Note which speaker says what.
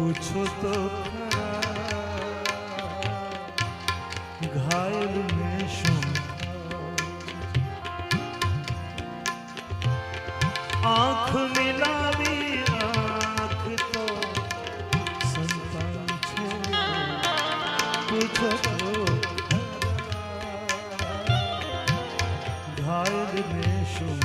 Speaker 1: पूछो तो घायल में शुम आँख मिलावी आँख तो संतान पूछो तो घायल में शुम